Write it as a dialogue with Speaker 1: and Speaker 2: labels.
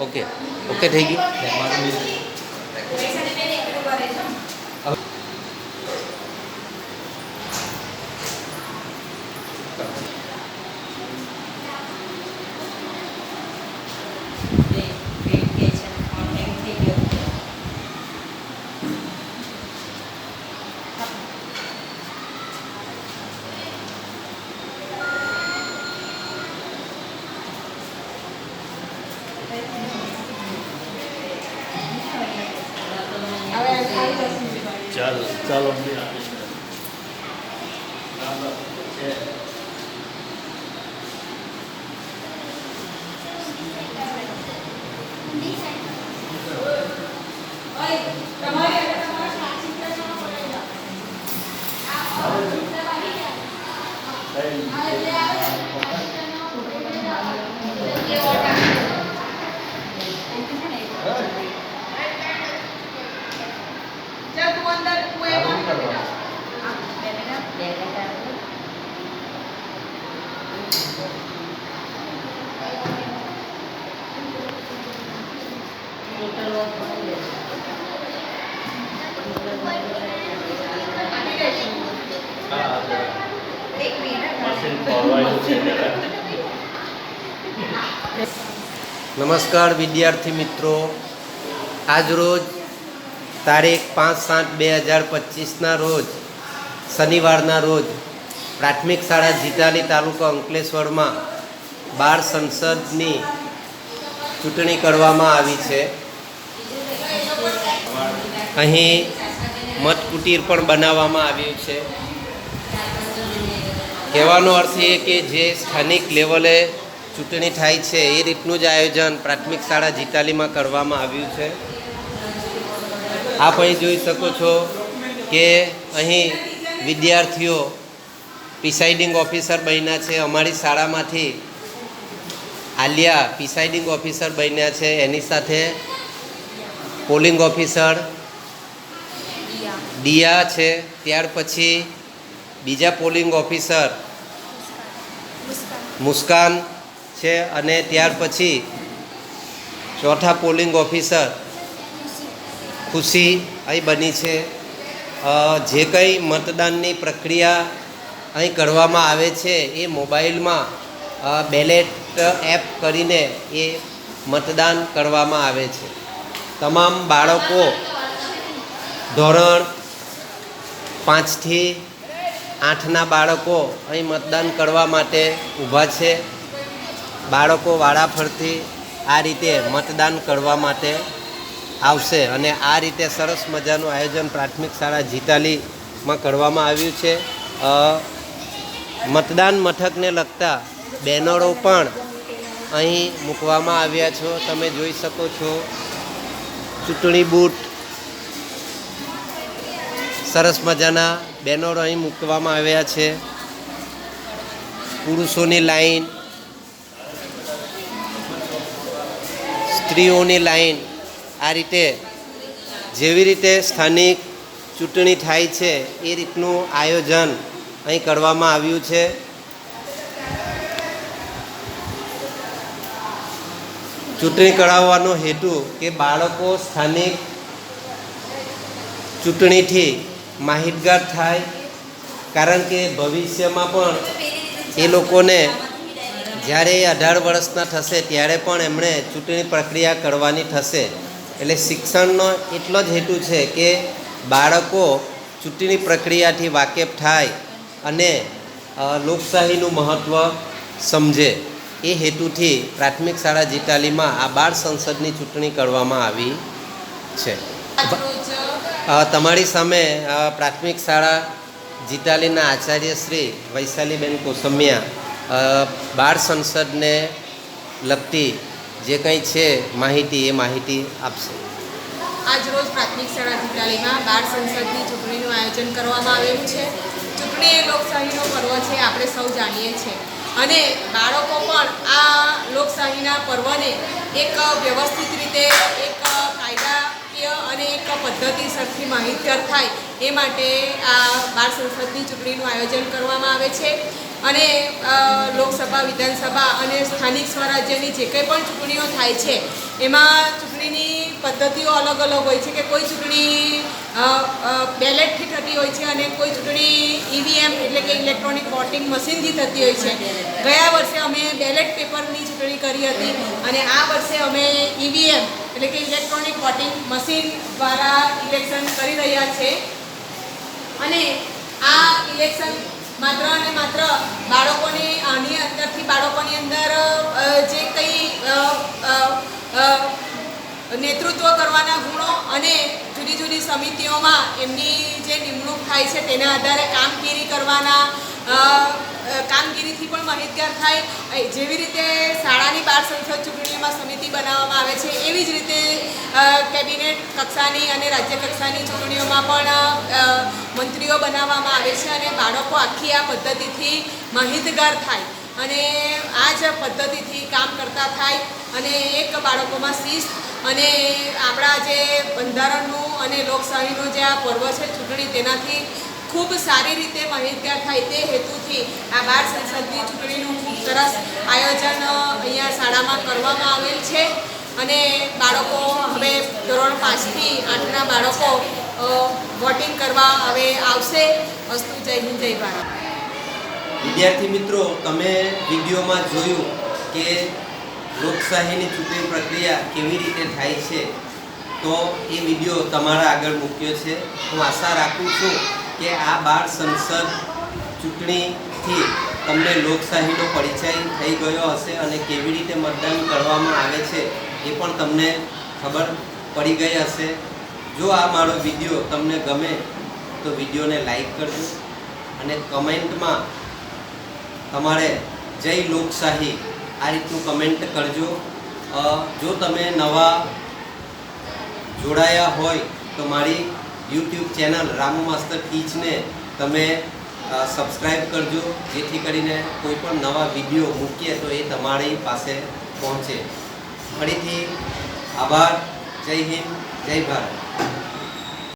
Speaker 1: Okay okay થઈ ગયું.
Speaker 2: ચાલો ચાલો. મશીન ખોરવાયેલું છે જરા
Speaker 1: નમસ્કાર વિદ્યાર્થી મિત્રો. આજરોજ તારીખ પાંચ સાત બે હજાર પચીસના રોજ, શનિવારના રોજ, પ્રાથમિક શાળા જીતાલી તાલુકા અંકલેશ્વરમાં બાર સંસદની ચૂંટણી કરવામાં આવી છે. અહીં મતકુટીર પણ બનાવવામાં આવ્યું છે. કહેવાનો અર્થ એ કે જે સ્થાનિક લેવલે ચૂંટણી થાય છે, એ રીતનું જ આયોજન પ્રાથમિક શાળા જીતાલીમાં કરવામાં આવ્યું છે. આપ અહીં જોઈ શકો છો કે અહીં વિદ્યાર્થીઓ પ્રિસાઇડિંગ ઓફિસર બન્યા છે. અમારી શાળામાંથી આલિયા પ્રિસાઇડિંગ ઓફિસર બન્યા છે. એની સાથે પોલિંગ ઓફિસર ડિયા છે, ત્યાર પછી બીજા પોલિંગ ઓફિસર મુસ્કાન છે અને ત્યાર પછી ચોથા પોલિંગ ઓફિસર ખુશી અહીં બની છે. જે કંઈ મતદાનની પ્રક્રિયા અહીં કરવામાં આવે છે એ મોબાઈલમાં બેલેટ એપ કરીને એ મતદાન કરવામાં આવે છે. તમામ બાળકો, ધોરણ પાંચથી આઠના બાળકો અહીં મતદાન કરવા માટે ઊભા છે. બાળકો વાળા ફરતી આ રીતે મતદાન કરવા માટે આવશે અને આ રીતે સરસ મજાનું આયોજન પ્રાથમિક શાળા જીતાલીમાં કરવામાં આવ્યું છે. મતદાન મથકને લગતા બેનરો પણ અહીં મૂકવામાં આવ્યા છો. તમે જોઈ શકો છો ચૂંટણી બૂથ સરસ મજાના બેનરો અહીં મૂકવામાં આવ્યા છે. પુરુષોની લાઈન, સ્ત્રીઓની લાઈન આ રીતે જેવી રીતે સ્થાનિક ચૂંટણી થાય છે એ રીતનું આયોજન અહીં કરવામાં આવ્યું છે. ચૂંટણી કરાવવાનો હેતુ કે બાળકો સ્થાનિક ચૂંટણીથી માહિતગાર થાય, કારણ કે ભવિષ્યમાં પણ એ લોકોને જ્યારે એ અઢાર વર્ષના થશે, ત્યારે પણ એમણે ચૂંટણી પ્રક્રિયા કરવાની થશે. એટલે શિક્ષણનો એટલો જ હેતુ છે કે બાળકો ચૂંટણી પ્રક્રિયાથી વાકેફ થાય અને લોકશાહીનું મહત્ત્વ સમજે. એ હેતુથી પ્રાથમિક શાળા જીતાલીમાં આ બાળ સંસદની ચૂંટણી કરવામાં આવી છે. તમારી સામે પ્રાથમિક શાળા જીતાલીના આચાર્ય શ્રી વૈશાલીબેન કોસમિયા બાળ સંસદને લગતી જે કંઈ છે માહિતી, એ માહિતી આપશે.
Speaker 3: આજરોજ પ્રાથમિક શાળા જીતાલીમાં બાળ સંસદની ચૂંટણીનું આયોજન કરવામાં આવેલું છે. ચૂંટણી એ લોકશાહીનો પર્વ છે, આપણે સૌ જાણીએ છીએ. અને બાળકો પણ આ લોકશાહીના પર્વને એક વ્યવસ્થિત રીતે, એક કાયદા શાસકીય અને એક પદ્ધતિસરથી માહિતગાર થાય એ માટે આ બાળ સંસદની ચૂંટણીનું આયોજન કરવામાં આવે છે. અને લોકસભા, વિધાનસભા અને સ્થાનિક સ્વરાજ્યની જે કંઈ પણ ચૂંટણીઓ થાય છે, એમાં ચૂંટણીની પદ્ધતિઓ અલગ અલગ હોય છે કે કોઈ ચૂંટણી બેલેટથી થતી હોય છે અને કોઈ ચૂંટણી ઈવીએમ એટલે કે ઇલેક્ટ્રોનિક વોટિંગ મશીનથી થતી હોય છે. ગયા વર્ષે અમે બેલેટ પેપરની ચૂંટણી કરી હતી અને આ વર્ષે અમે ઈવીએમ એટલે કે ઇલેક્ટ્રોનિક વોટિંગ મશીન દ્વારા ઇલેક્શન કરી રહ્યા છે. અને આ ઇલેક્શન માત્ર અને માત્ર બાળકોની, આની અંદરથી બાળકોની અંદર જે કંઈ નેતૃત્વ કરવાના ગુણો અને જુદી જુદી સમિતિઓમાં એમની જે નિમણૂક થાય છે તેના આધારે કામગીરી કરવાના કામગીરીથી પણ માહિતગાર થાય. જેવી રીતે શાળાની બાર સંસદ ચૂંટણીમાં સમિતિ બનાવવામાં આવે છે, એવી જ રીતે કેબિનેટ કક્ષાની અને રાજ્ય કક્ષાની ચૂંટણીઓમાં પણ મંત્રીઓ બનાવવામાં આવે છે અને બાળકો આખી આ પદ્ધતિથી માહિતગાર થાય. અને આ જ પદ્ધતિથી કામ કરતા થાય અને એક બાળકોમાં શિસ્ત અને આપણા જે બંધારણનું અને લોકશાહીનું જે આ પર્વ છે ચૂંટણી, તેનાથી ખૂબ સારી રીતે માહિતગાર થાય તે હેતુથી આ બાર સંસદની ચૂંટણીનું ખૂબ સરસ આયોજન અહીંયા શાળામાં કરવામાં આવેલ છે. અને બાળકો હવે ધોરણ પાંચથી આઠના બાળકો વોટિંગ કરવા હવે આવશે. વસ્તુ જય હિન્દ, જય ભારત.
Speaker 1: વિદ્યાર્થી મિત્રો, તમે વિડીયોમાં જોયું કે લોકશાહીની ચૂંટણી પ્રક્રિયા કેવી રીતે થાય છે, તો એ વીડિયો તમારા આગળ મૂક્યો છે. હું આશા રાખું છું કે આ બાર સંસદ ચૂંટણીથી તમને લોકશાહીનો પરિચય થઈ ગયો હશે અને કેવી રીતે મતદાન કરવામાં આવે છે એ પણ તમને ખબર પડી ગઈ હશે. જો આ મારો વીડિયો તમને ગમે તો વિડીયોને લાઈક કરજો અને કમેન્ટમાં તમારે જય લોકશાહી આ રીતનું કમેન્ટ કરજો. જો તમે નવા જોડાયા હોય તો મારી યુટ્યુબ ચેનલ રામુ માસ્તર ટીચને તમે સબસ્ક્રાઈબ કરજો. જેથી કરીને કોઈ પણ નવા વીડિયો મૂકીએ તો એ તમારી પાસે પહોંચે. ફરીથી આભાર. જય હિન્દ. જય ભારત.